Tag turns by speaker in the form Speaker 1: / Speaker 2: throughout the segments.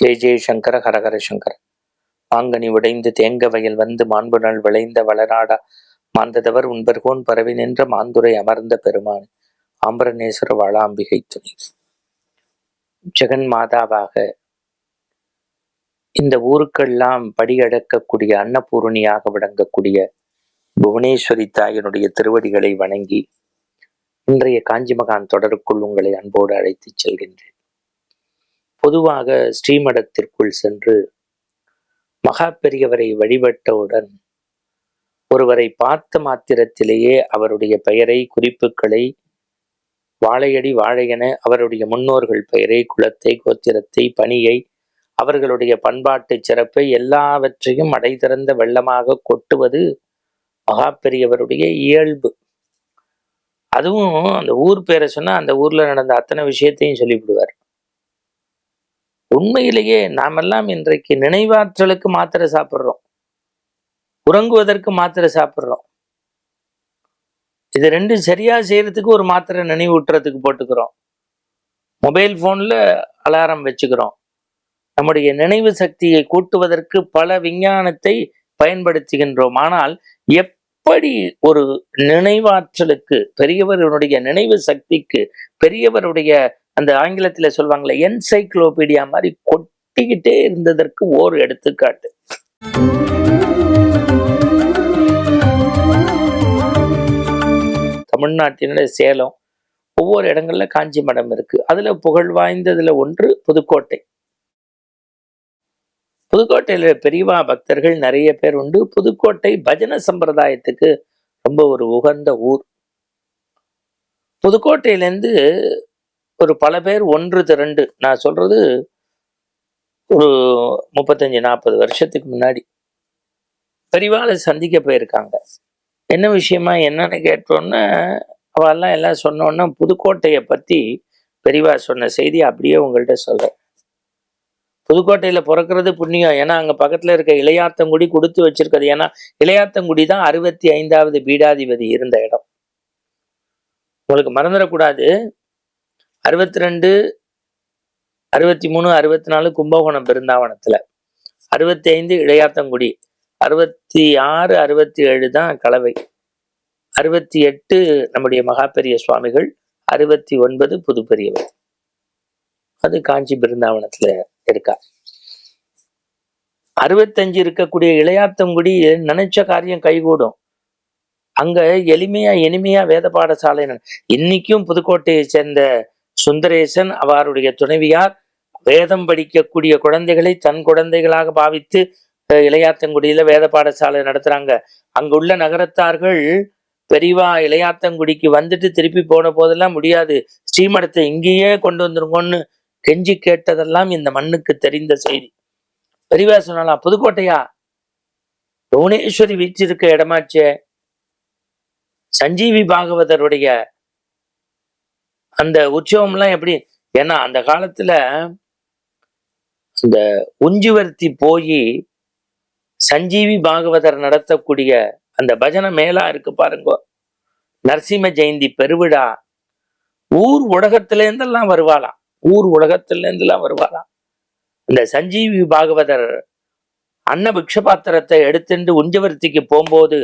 Speaker 1: ஜெய சங்கர ஹரஹர சங்கர. பாங்கனி உடைந்து தேங்க வயல் வந்து மாண்பு நாள் விளைந்த வளராடா. மாந்ததவர் உண்பர்கோன் பரவி நின்ற மாந்துரை அமர்ந்த பெருமான். ஆம்பரநேஸ்வர வாழாம்பிகை துணை. ஜெகன் மாதாவாக இந்த ஊருக்கெல்லாம் படியடக்கக்கூடிய அன்னபூரணியாக விளங்கக்கூடிய புவனேஸ்வரி தாயினுடைய திருவடிகளை வணங்கி இன்றைய காஞ்சிமகான் தொடருக்குள் உங்களை அன்போடு அழைத்துச் செல்கின்றேன். பொதுவாக ஸ்ரீமடத்திற்குள் சென்று மகா பெரியவரை வழிபட்டவுடன் ஒருவரை பார்த்த மாத்திரத்திலேயே அவருடைய பெயரை குறிப்புகளை வாழையடி வாழையென அவருடைய முன்னோர்கள் பெயரை குலத்தை கோத்திரத்தை பணியை அவர்களுடைய பண்பாட்டு சிறப்பை எல்லாவற்றையும் அடை திறந்த வெள்ளமாக கொட்டுவது மகா பெரியவருடைய இயல்பு. அதுவும் அந்த ஊர் பேரை சொன்னா அந்த ஊர்ல நடந்த அத்தனை விஷயத்தையும் சொல்லிவிடுவார். உண்மையிலேயே நாமெல்லாம் இன்றைக்கு நினைவாற்றலுக்கு மாத்திரை சாப்பிட்றோம். உறங்குவதற்கு மாத்திரை சாப்பிட்றோம். இது ரெண்டும் சரியா செய்யறதுக்கு ஒரு மாத்திரை நினைவூட்டுறதுக்கு போட்டுக்கிறோம். மொபைல் போன்ல அலாரம் வச்சுக்கிறோம். நம்முடைய நினைவு சக்தியை கூட்டுவதற்கு பல விஞ்ஞானத்தை பயன்படுத்துகின்றோம். ஆனால் எப்படி ஒரு நினைவாற்றலுக்கு பெரியவருடைய நினைவு சக்திக்கு பெரியவருடைய அந்த ஆங்கிலத்துல சொல்லுவாங்களே என்சைக்ளோபீடியா மாதிரி கொட்டிக்கிட்டே இருந்ததற்கு ஓர் எடுத்துக்காட்டு. தமிழ்நாட்டினுடைய சேலம் ஒவ்வொரு இடங்கள்ல காஞ்சி மடம் இருக்கு. அதுல புகழ் வாய்ந்ததுல ஒன்று புதுக்கோட்டை. புதுக்கோட்டையில பெரியவா பக்தர்கள் நிறைய பேர் உண்டு. புதுக்கோட்டை பஜன சம்பிரதாயத்துக்கு ரொம்ப ஒரு உகந்த ஊர். புதுக்கோட்டையிலேருந்து ஒரு பல பேர் ஒன்று திரண்டு நான் சொல்றது ஒரு முப்பத்தஞ்சு நாற்பது வருஷத்துக்கு முன்னாடி பெரிவால சந்திக்க போயிருக்காங்க. என்ன விஷயமா என்னன்னு கேட்டோன்னே அவெல்லாம் எல்லாம் சொன்னோன்னா புதுக்கோட்டையை பற்றி பெரிவா சொன்ன செய்தி அப்படியே உங்கள்கிட்ட சொல்கிறேன் புதுக்கோட்டையில் பிறக்கிறது புண்ணியம். ஏன்னா அங்கே பக்கத்தில் இருக்க இளையாத்தங்குடி கொடுத்து வச்சிருக்கிறது. ஏன்னா இளையாத்தங்குடி தான் அறுபத்தி ஐந்தாவது பீடாதிபதி இருந்த இடம். உங்களுக்கு மறந்துடக்கூடாது. அறுபத்தி ரெண்டு அறுபத்தி மூணு அறுபத்தி நாலு கும்பகோணம் பெருந்தாவனத்தில் அறுபத்தி ஐந்து இளையாத்தங்குடி அறுபத்தி ஆறு அறுபத்தி ஏழு தான் கலவை. அறுபத்தி எட்டு நம்முடைய மகாபெரிய சுவாமிகள் அறுபத்தி ஒன்பது புது பெரியவர் அது காஞ்சி பிருந்தாவனத்துல இருக்கா அறுபத்தஞ்சு இருக்கக்கூடிய இளையாத்தங்குடி நினைச்ச காரியம் கைகூடும். அங்க எளிமையா இனிமையா வேத பாடசாலை இன்னைக்கும் புதுக்கோட்டையை சேர்ந்த சுந்தரேசன் அவருடைய துணைவியார் வேதம் படிக்கக்கூடிய குழந்தைகளை தன் குழந்தைகளாக பாவித்து இளையாத்தங்குடியில வேத பாடசாலை நடத்துறாங்க. அங்குள்ள நகரத்தார்கள் பெரியவா இளையாத்தங்குடிக்கு வந்துட்டு திருப்பி போன போதெல்லாம் முடியாது. ஸ்ரீமடத்தை இங்கேயே கொண்டு வந்துருங்கன்னு கெஞ்சி கேட்டதெல்லாம் இந்த மண்ணுக்கு தெரிந்த செய்தி. பெரியவா சொன்னாலாம் புதுக்கோட்டையா? புவனேஸ்வரி வீச்சிருக்க இடமாச்சே? சஞ்சீவி பாகவதருடைய அந்த உற்சவம்லாம் எப்படி? ஏன்னா அந்த காலத்துல இந்த உஞ்சுவர்த்தி போய் சஞ்சீவி பாகவதர் நடத்தக்கூடிய அந்த பஜனை மேலா இருக்கு பாருங்க. நரசிம்ம ஜெயந்தி பெருவிழா. ஊர் உலகத்துல இருந்தெல்லாம் வருவாளாம். ஊர் உலகத்துல இருந்தெல்லாம் வருவாளாம். இந்த சஞ்சீவி பாகவதர் அன்ன பிக்ஷபாத்திரத்தை எடுத்துட்டு உஞ்சவர்த்திக்கு போகும்போது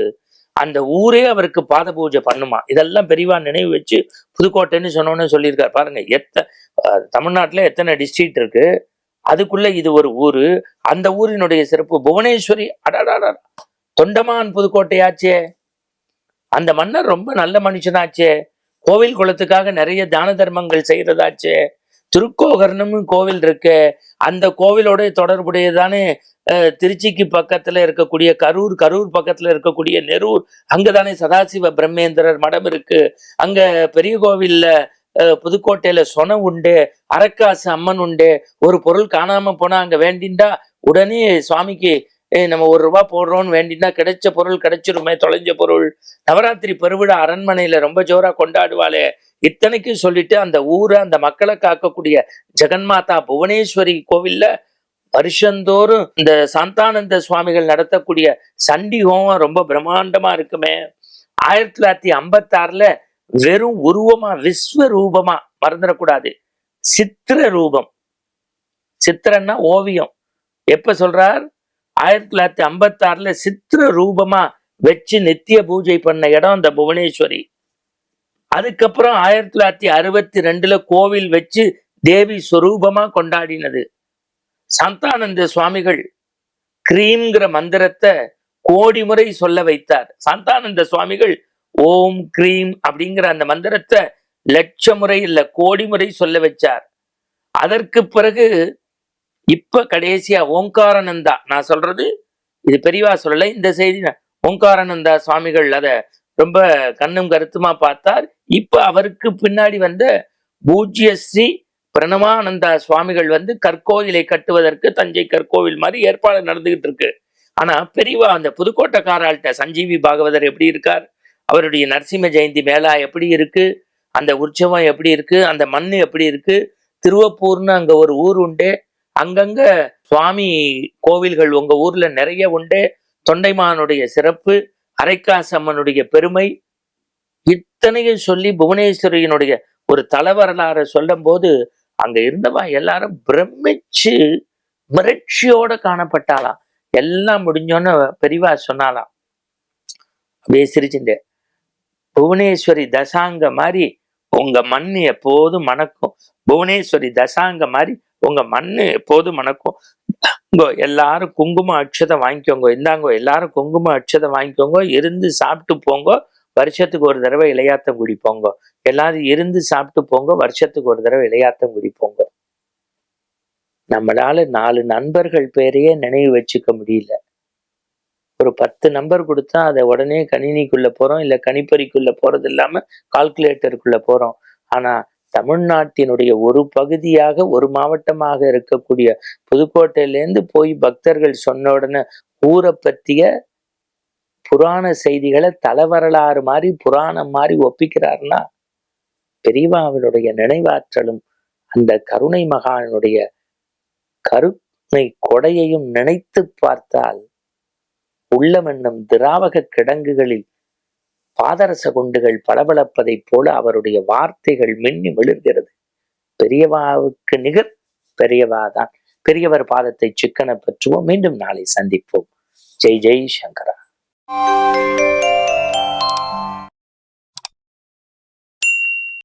Speaker 1: அந்த ஊரே அவருக்கு பாத பூஜை பண்ணுமா? இதெல்லாம் பெரியவா நினைவு வச்சு புதுக்கோட்டைன்னு சொன்னோன்னு சொல்லியிருக்காரு. பாருங்க எத்த அஹ் தமிழ்நாட்டுல எத்தனை டிஸ்ட்ரிக்ட் இருக்கு? அதுக்குள்ள இது ஒரு ஊரு. அந்த ஊரினுடைய சிறப்பு புவனேஸ்வரி. அடாடாடா தொண்டமான் புதுக்கோட்டையாச்சே. அந்த மன்னர் ரொம்ப நல்ல மனுஷனாச்சே. கோவில் குளத்துக்காக நிறைய தான தர்மங்கள் செய்யறதாச்சே திருக்கோகர்ணமும் கோவில் இருக்கு. அந்த கோவிலோட தொடர்புடையதானே? திருச்சிக்கு பக்கத்துல இருக்கக்கூடிய கரூர் கரூர் பக்கத்துல இருக்கக்கூடிய நெரூர் அங்கதானே சதாசிவ பிரம்மேந்திரர் மடம் இருக்கு. அங்க பெரிய கோவில்ல புதுக்கோட்டையில சொன உண்டு அரக்காசு அம்மன் உண்டு. ஒரு பொருள் காணாம போனா அங்க வேண்டிண்டா உடனே சுவாமிக்கு நம்ம ஒரு ரூபா போடுறோம்னு வேண்டினா கிடைச்ச பொருள் கிடைச்சிருமே தொலைஞ்ச பொருள். நவராத்திரி பெருவிழா அரண்மனையில ரொம்ப ஜோரா கொண்டாடுவாளே. இத்தனைக்கும் சொல்லிட்டு அந்த ஊரை அந்த மக்களை காக்கக்கூடிய ஜெகன்மாதா புவனேஸ்வரி கோவில்ல வருஷந்தோறும் இந்த சாந்தானந்த சுவாமிகள் நடத்தக்கூடிய சண்டி ஹோமம் ரொம்ப பிரம்மாண்டமா இருக்குமே. ஆயிரத்தி தொள்ளாயிரத்தி ஐம்பத்தி ஆறுல வெறும் உருவமா விஸ்வ ரூபமா மறந்துடக்கூடாது. சித்திர ரூபம். சித்திரன்னா ஓவியம். எப்ப சொல்றார்? ஆயிரத்தி தொள்ளாயிரத்தி ஐம்பத்தி ஆறுல சித்திர ரூபமா வச்சு நித்திய பூஜை பண்ண இடம் அந்த புவனேஸ்வரி. அதுக்கப்புறம் ஆயிரத்தி தொள்ளாயிரத்தி அறுபத்தி ரெண்டுல கோவில் வச்சு தேவி ஸ்வரூபமா கொண்டாடினது. சந்தானந்த சுவாமிகள் கிரீம்ங்கிற மந்திரத்தை கோடி முறை சொல்ல வைத்தார். சந்தானந்த சுவாமிகள் ஓம் கிரீம் அப்படிங்கிற அந்த மந்திரத்தை லட்ச முறை இல்ல கோடி முறை சொல்ல வச்சார். அதற்கு பிறகு இப்ப கடைசியா ஓங்காரானந்தா நான் சொல்றது இது பெரியவா சொல்லலை இந்த செய்தி நான் ஓங்காரானந்தா சுவாமிகள் அதை ரொம்ப கண்ணும் கருத்துமா பார்த்தார். இப்ப அவருக்கு பின்னாடி வந்த பூஜ்ய ஸ்ரீ சுவாமிகள் வந்து கற்கோவிலை கட்டுவதற்கு தஞ்சை கற்கோவில் மாதிரி ஏற்பாடு நடந்துகிட்டு இருக்கு. ஆனா பெரியவா அந்த புதுக்கோட்டைக்காரால்கிட்ட சஞ்சீவி பாகவதர் எப்படி இருக்கார்? அவருடைய நரசிம்ம ஜெயந்தி மேளா எப்படி இருக்கு? அந்த உற்சவம் எப்படி இருக்கு? அந்த மண் எப்படி இருக்கு? திருவப்பூர்னு அங்க ஒரு ஊர் உண்டு. அங்கங்க சுவாமி கோவில்கள் உங்க ஊர்ல நிறைய உண்டு. தொண்டைமானுடைய சிறப்பு அரைக்காசம்மனுடைய பெருமை. இத்தனையும் சொல்லி புவனேஸ்வரியினுடைய ஒரு தலவரலாறை சொல்லும் போது அங்க இருந்தவா எல்லாரும் பிரமிச்சு மிரட்சியோட காணப்பட்டாளாம். எல்லாம் முடிஞ்சோன்னு பெரியவா சொன்னாலாம் அப்படியே சிரிச்சுட்டு புவனேஸ்வரி தசாங்க மாதிரி உங்க மண் எப்போதும் மணக்கும். புவனேஸ்வரி தசாங்க மாதிரி உங்க மண்ணு எப்போதும் மணக்கும் இங்கோ எல்லாரும் குங்கும அட்சதை வாங்கிக்கோங்க. இந்தாங்கோ எல்லாரும் குங்கும அட்சதை வாங்கிக்கோங்க. இருந்து சாப்பிட்டு போங்க. வருஷத்துக்கு ஒரு தடவை இளையாத்தம் குடிப்போங்க. எல்லாரும் இருந்து சாப்பிட்டு போங்க. வருஷத்துக்கு ஒரு தடவை இளையாத்தம் குடிப்போங்க. நம்மளால நாலு நண்பர்கள் பேரையே நினைவு வச்சுக்க முடியல. ஒரு பத்து நம்பர் கொடுத்தா அதை உடனே கணினிக்குள்ள போறோம். இல்ல கணிப்பறிக்குள்ள போறது இல்லாம கால்குலேட்டருக்குள்ள போறோம். ஆனா தமிழ்நாட்டினுடைய ஒரு பகுதியாக ஒரு மாவட்டமாக இருக்கக்கூடிய புதுக்கோட்டையிலேருந்து போய் பக்தர்கள் சொன்ன உடனே ஊரை பற்றிய புராண செய்திகளை தலைவரலாறு மாதிரி புராணம் மாதிரி ஒப்பிக்கிறார்னா பெரியவாவினுடைய நினைவாற்றலும் அந்த கருணை மகானுடைய கருணை கொடையையும் நினைத்து பார்த்தால் உள்ளம் என்னும் திராவக கிடங்குகளில் பாதரச குண்டுகள் பளபளப்பதைப் போல அவருடைய வார்த்தைகள் மின்னி விழுகிறது. பெரியவாவுக்கு நிகர் பெரியவாதான் பெரியவர் பாதத்தை சிக்கன பற்றுவோம். மீண்டும் நாளை சந்திப்போம். ஜெய் ஜெய் சங்கரா.